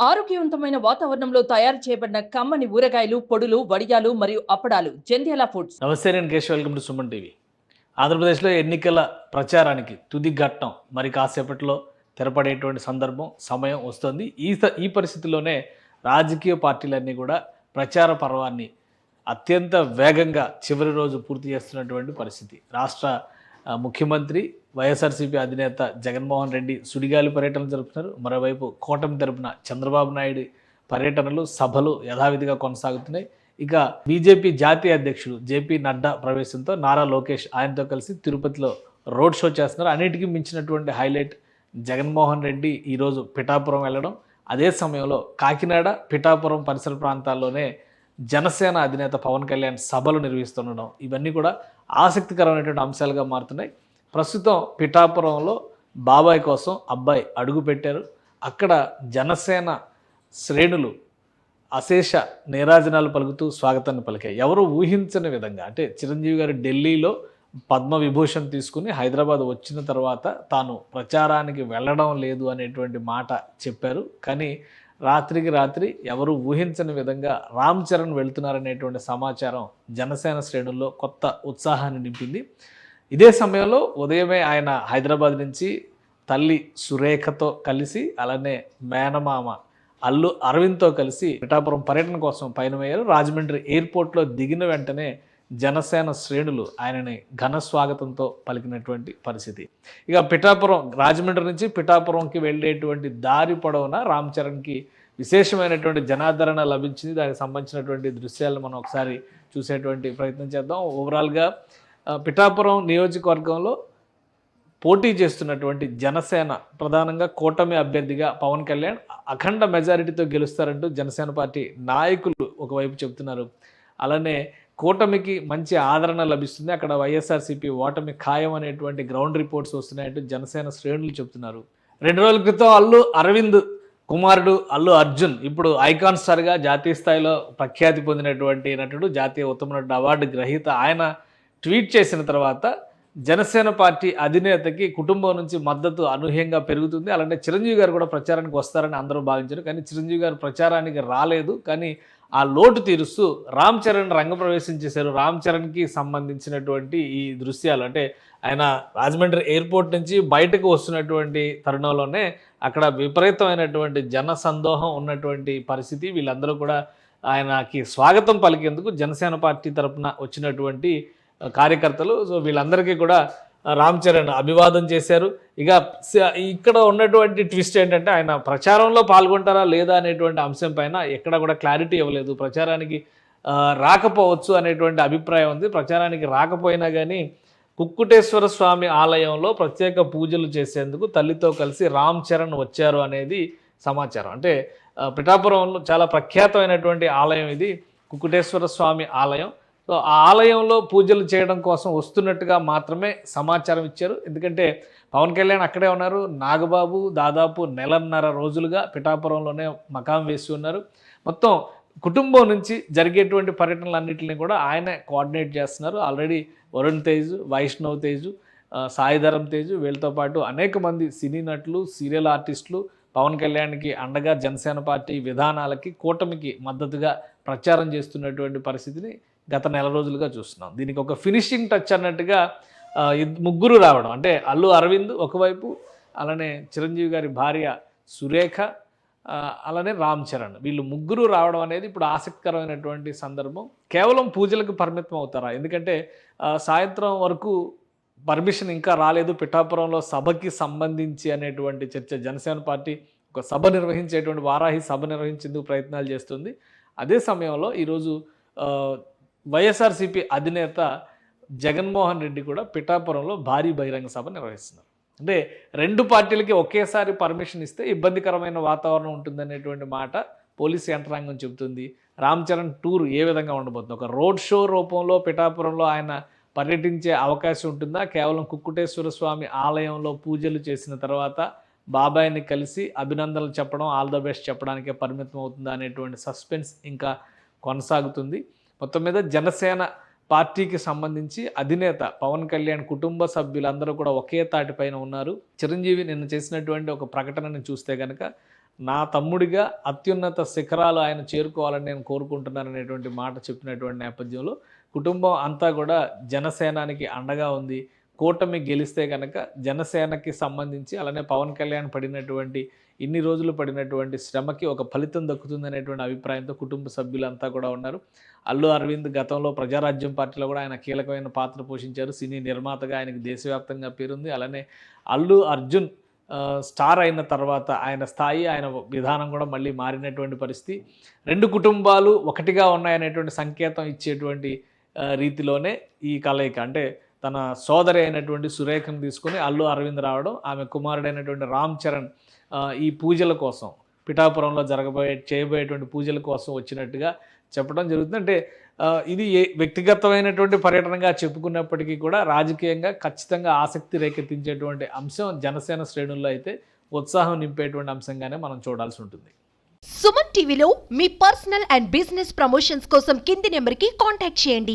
ఆరోగ్యవంతమైన వాతావరణంలో తయారు చేయబడిన కమ్మని ఊరగాయలు పొడులు వడియాలు మరియు అప్పడాలు. జంధ్యాల ఫుడ్స్. నమస్తే నేను Keshav. Welcome to Suman TV. ఆంధ్రప్రదేశ్లో ఎన్నికల ప్రచారానికి తుది ఘట్టం మరి కాసేపట్లో తెరపడేటువంటి సందర్భం సమయం వస్తుంది. ఈ స- ఈ పరిస్థితుల్లోనే రాజకీయ పార్టీలన్నీ కూడా ప్రచార పర్వాన్ని అత్యంత వేగంగా చివరి రోజు పూర్తి చేస్తున్నటువంటి పరిస్థితి. రాష్ట్ర ముఖ్యమంత్రి వైఎస్ఆర్సీపీ అధినేత జగన్మోహన్ రెడ్డి సుడిగాలి పర్యటనలు జరుపుతున్నారు. మరోవైపు కూటమి తరపున చంద్రబాబు నాయుడు పర్యటనలు సభలు యథావిధిగా కొనసాగుతున్నాయి. ఇక బీజేపీ జాతీయ అధ్యక్షుడు జేపీ నడ్డా ప్రవేశంతో నారా లోకేష్ ఆయనతో కలిసి తిరుపతిలో రోడ్ షో చేస్తున్నారు. అన్నిటికీ మించినటువంటి హైలైట్ జగన్మోహన్ రెడ్డి ఈరోజు పిఠాపురం వెళ్ళడం. అదే సమయంలో కాకినాడ పిఠాపురం పరిసర ప్రాంతాల్లోనే జనసేన అధినేత పవన్ కళ్యాణ్ సభలు నిర్వహిస్తుండడం. ఇవన్నీ కూడా ఆసక్తికరమైనటువంటి అంశాలుగా మారుతున్నాయి. ప్రస్తుతం పిఠాపురంలో బాబాయ్ కోసం అబ్బాయి అడుగు పెట్టారు. అక్కడ జనసేన శ్రేణులు అశేష నీరాజనాలు పలుకుతూ స్వాగతాన్ని పలికాయి. ఎవరు ఊహించని విధంగా అంటే చిరంజీవి గారు ఢిల్లీలో పద్మ విభూషణ్ తీసుకుని హైదరాబాద్ వచ్చిన తర్వాత తాను ప్రచారానికి వెళ్ళడం లేదు అనేటువంటి మాట చెప్పారు. కానీ రాత్రికి రాత్రి ఎవరు ఊహించని విధంగా రామ్ చరణ్ వెళ్తున్నారనేటువంటి సమాచారం జనసేన శ్రేణుల్లో కొత్త ఉత్సాహాన్ని నింపింది. ఇదే సమయంలో ఉదయమే ఆయన హైదరాబాద్ నుంచి తల్లి సురేఖతో కలిసి అలానే మేనమామ అల్లు అరవింద్తో కలిసి పిఠాపురం పర్యటన కోసం పయనమయ్యారు. రాజమండ్రి ఎయిర్పోర్ట్లో దిగిన వెంటనే జనసేన శ్రేణులు ఆయనని ఘన స్వాగతంతో పలికినటువంటి పరిస్థితి. ఇక పిఠాపురం రాజమండ్రి నుంచి పిఠాపురంకి వెళ్ళేటువంటి దారి పొడవున రామ్ చరణ్కి విశేషమైనటువంటి జనాదరణ లభించింది. దానికి సంబంధించినటువంటి దృశ్యాలను మనం ఒకసారి చూసేటువంటి ప్రయత్నం చేద్దాం. ఓవరాల్గా పిఠాపురం నియోజకవర్గంలో పోటీ చేస్తున్నటువంటి జనసేన ప్రధానంగా కూటమి అభ్యర్థిగా పవన్ కళ్యాణ్ అఖండ మెజారిటీతో గెలుస్తారంటూ జనసేన పార్టీ నాయకులు ఒకవైపు చెప్తున్నారు అలానే కూటమికి మంచి ఆదరణ లభిస్తుంది. అక్కడ వైఎస్ఆర్సీపీ ఓటమి ఖాయం అనేటువంటి గ్రౌండ్ రిపోర్ట్స్ వస్తున్నాయంటూ జనసేన శ్రేణులు చెబుతున్నారు. రెండు రోజుల క్రితం అల్లు అరవింద్ కుమారుడు అల్లు అర్జున్ ఇప్పుడు ఐకాన్ స్టార్గా జాతీయ స్థాయిలో ప్రఖ్యాతి పొందినటువంటి నటుడు జాతీయ ఉత్తమ నటుడు అవార్డు గ్రహీత. ఆయన ట్వీట్ చేసిన తర్వాత జనసేన పార్టీ అధినేతకి కుటుంబం నుంచి మద్దతు అనూహ్యంగా పెరుగుతుంది. అలానే చిరంజీవి గారు కూడా ప్రచారానికి వస్తారని అందరూ భావించారు. కానీ చిరంజీవి గారు ప్రచారానికి రాలేదు. కానీ ఆ లోటు తీరుస్తూ రామ్ చరణ్ రంగప్రవేశం చేశారు. రామ్ చరణ్కి సంబంధించినటువంటి ఈ దృశ్యాలు అంటే ఆయన రాజమండ్రి ఎయిర్పోర్ట్ నుంచి బయటకు వస్తున్నటువంటి తరుణంలోనే అక్కడ విపరీతమైనటువంటి జన సందోహం ఉన్నటువంటి పరిస్థితి. వీళ్ళందరూ కూడా ఆయనకి స్వాగతం పలికేందుకు జనసేన పార్టీ తరఫున వచ్చినటువంటి కార్యకర్తలు సో వీళ్ళందరికీ కూడా రామ్ చరణ్ అభివాదం చేశారు. ఇక ఇక్కడ ఉన్నటువంటి ట్విస్ట్ ఏంటంటే ఆయన ప్రచారంలో పాల్గొంటారా లేదా అనేటువంటి అంశం పైన ఎక్కడ కూడా క్లారిటీ ఇవ్వలేదు. ప్రచారానికి రాకపోవచ్చు అనేటువంటి అభిప్రాయం ఉంది. ప్రచారానికి రాకపోయినా కానీ కుక్కుటేశ్వర స్వామి ఆలయంలో ప్రత్యేక పూజలు చేసేందుకు తల్లితో కలిసి రామ్ చరణ్ వచ్చారు అనేది సమాచారం. అంటే పిఠాపురంలో చాలా ప్రఖ్యాతమైనటువంటి ఆలయం ఇది. కుక్కుటేశ్వర స్వామి ఆలయం. సో ఆ ఆలయంలో పూజలు చేయడం కోసం వస్తున్నట్టుగా మాత్రమే సమాచారం ఇచ్చారు. ఎందుకంటే పవన్ కళ్యాణ్ అక్కడే ఉన్నారు. నాగబాబు దాదాపు నెలన్నర రోజులుగా పిఠాపురంలోనే మకాం వేసి ఉన్నారు. మొత్తం కుటుంబం నుంచి జరిగేటువంటి పర్యటనలన్నింటినీ కూడా ఆయన కోఆర్డినేట్ చేస్తున్నారు. ఆల్రెడీ వరుణ్ తేజ్ వైష్ణవ్ తేజ్ సాయిధరం తేజ్ వీళ్ళతో పాటు అనేక మంది సినీ నటులు సీరియల్ ఆర్టిస్టులు పవన్ కళ్యాణ్కి అండగా జనసేన పార్టీ విధానాలకి కూటమికి మద్దతుగా ప్రచారం చేస్తున్నటువంటి పరిస్థితిని గత నెల రోజులుగా చూస్తున్నాం. దీనికి ఒక ఫినిషింగ్ టచ్ అన్నట్టుగా ముగ్గురు రావడం. అంటే అల్లు అరవింద్ ఒకవైపు అలానే చిరంజీవి గారి భార్య సురేఖ అలానే రామ్ చరణ్. వీళ్ళు ముగ్గురు రావడం అనేది ఇప్పుడు ఆసక్తికరమైనటువంటి సందర్భం. కేవలం పూజలకు పరిమితం అవుతారా? ఎందుకంటే సాయంత్రం వరకు పర్మిషన్ ఇంకా రాలేదు. పిఠాపురంలో సభకి సంబంధించి అనేటువంటి చర్చ. జనసేన పార్టీ ఒక సభ నిర్వహించేటువంటి వారాహి సభ నిర్వహించేందుకు ప్రయత్నాలు చేస్తుంది. అదే సమయంలో ఈరోజు వైఎస్ఆర్సీపీ అధినేత జగన్మోహన్ రెడ్డి కూడా పిఠాపురంలో భారీ బహిరంగ సభ నిర్వహిస్తున్నారు. అంటే రెండు పార్టీలకి ఒకేసారి పర్మిషన్ ఇస్తే ఇబ్బందికరమైన వాతావరణం ఉంటుందనేటువంటి మాట పోలీసు యంత్రాంగం చెబుతుంది. రామ్ చరణ్ టూర్ ఏ విధంగా ఉండబోతుంది? ఒక రోడ్ షో రూపంలో పిఠాపురంలో ఆయన పర్యటించే అవకాశం ఉంటుందా? కేవలం కుక్కుటేశ్వర స్వామి ఆలయంలో పూజలు చేసిన తర్వాత బాబాయ్ని కలిసి అభినందనలు చెప్పడం ఆల్ ద బెస్ట్ చెప్పడానికే పరిమితం అవుతుందా అనేటువంటి సస్పెన్స్ ఇంకా కొనసాగుతుంది. మొత్తం మీద జనసేన పార్టీకి సంబంధించి అధినేత పవన్ కళ్యాణ్ కుటుంబ సభ్యులందరూ కూడా ఒకే తాటిపైన ఉన్నారు. చిరంజీవి నిన్న చేసినటువంటి ఒక ప్రకటనని చూస్తే కనుక నా తమ్ముడిగా అత్యున్నత శిఖరాలు ఆయన చేరుకోవాలని నేను కోరుకుంటున్నాననేటువంటి మాట చెప్పినటువంటి నేపథ్యంలో కుటుంబం అంతా కూడా జనసేనానికి అండగా ఉంది. కూటమి గెలిస్తే కనుక జనసేనకి సంబంధించి అలానే పవన్ కళ్యాణ్ పడినటువంటి ఇన్ని రోజులు పడినటువంటి శ్రమకి ఒక ఫలితం దక్కుతుందనేటువంటి అభిప్రాయంతో కుటుంబ సభ్యులంతా కూడా ఉన్నారు. అల్లు అరవింద్ గతంలో ప్రజారాజ్యం పార్టీలో కూడా ఆయన కీలకమైన పాత్ర పోషించారు. సినీ నిర్మాతగా ఆయనకి దేశవ్యాప్తంగా పేరుంది. అలానే అల్లు అర్జున్ స్టార్ అయిన తర్వాత ఆయన స్థాయి ఆయన విధానం కూడా మళ్ళీ మారినటువంటి పరిస్థితి. రెండు కుటుంబాలు ఒకటిగా ఉన్నాయనేటువంటి సంకేతం ఇచ్చేటువంటి రీతిలోనే ఈ కలయిక. అంటే తన సోదరి అయినటువంటి సురేఖను తీసుకొని అల్లు అరవింద్ రావడం ఆమె కుమారుడైనటువంటి రామ్ చరణ్ ఈ పూజల కోసం పిఠాపురంలో జరగబోయే చేయబోయేటువంటి పూజల కోసం వచ్చినట్టుగా చెప్పడం జరుగుతుంది. అంటే ఇది ఏ వ్యక్తిగతమైనటువంటి పర్యటనగా చెప్పుకున్నప్పటికీ కూడా రాజకీయంగా ఖచ్చితంగా ఆసక్తి రేకెత్తించేటువంటి అంశం జనసేన శ్రేణుల్లో అయితే ఉత్సాహం నింపేటువంటి అంశంగానే మనం చూడాల్సి ఉంటుంది. సుమన్ టీవీలో మీ పర్సనల్ అండ్ బిజినెస్ ప్రమోషన్స్ కోసం కింది నెంబర్కి కాంటాక్ట్ చేయండి.